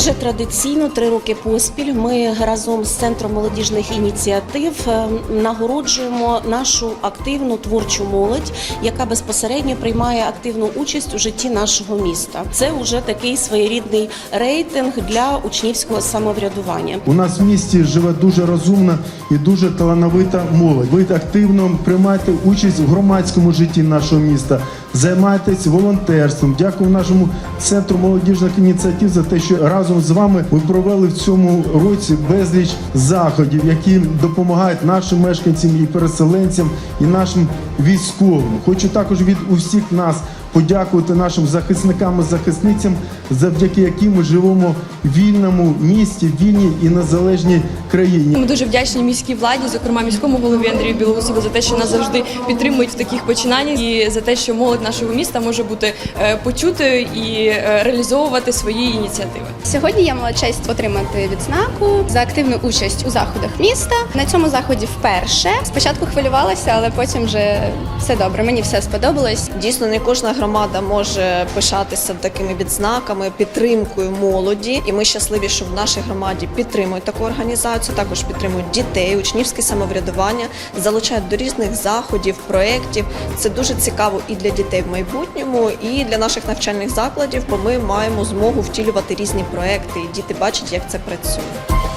Вже традиційно три роки поспіль ми разом з центром молодіжних ініціатив е, нагороджуємо нашу активну творчу молодь, яка безпосередньо приймає активну участь у житті нашого міста. Це вже такий своєрідний рейтинг для учнівського самоврядування. У нас в місті живе дуже розумна і дуже талановита молодь. Ви активно приймаєте участь в громадському житті нашого міста, займаєтесь волонтерством. Дякую нашому центру молодіжних ініціатив за те, що разом з вами ми провели в цьому році безліч заходів, які допомагають нашим мешканцям і переселенцям, і нашим військовим. Хочу також від усіх нас подякувати нашим захисникам і захисницям, завдяки яким ми живемо в вільному місті, вільній і незалежній країні. Ми дуже вдячні міській владі, зокрема міському голові Андрію Білоусову, за те, що нас завжди підтримують в таких починаннях, і за те, що молодь нашого міста може бути е, почутою і е, реалізовувати свої ініціативи. Сьогодні я мала честь отримати відзнаку за активну участь у заходах міста. На цьому заході вперше. Спочатку хвилювалася, але потім вже все добре. Мені все сподобалось. Дійсно, не кожна громада може пишатися такими відзнаками, підтримкою молоді. І ми щасливі, що в нашій громаді підтримують таку організацію. Також підтримують дітей, учнівське самоврядування, залучають до різних заходів, проєктів. Це дуже цікаво і для дітей в майбутньому, і для наших навчальних закладів, бо ми маємо змогу втілювати різні проекти, і діти бачать, як це працює.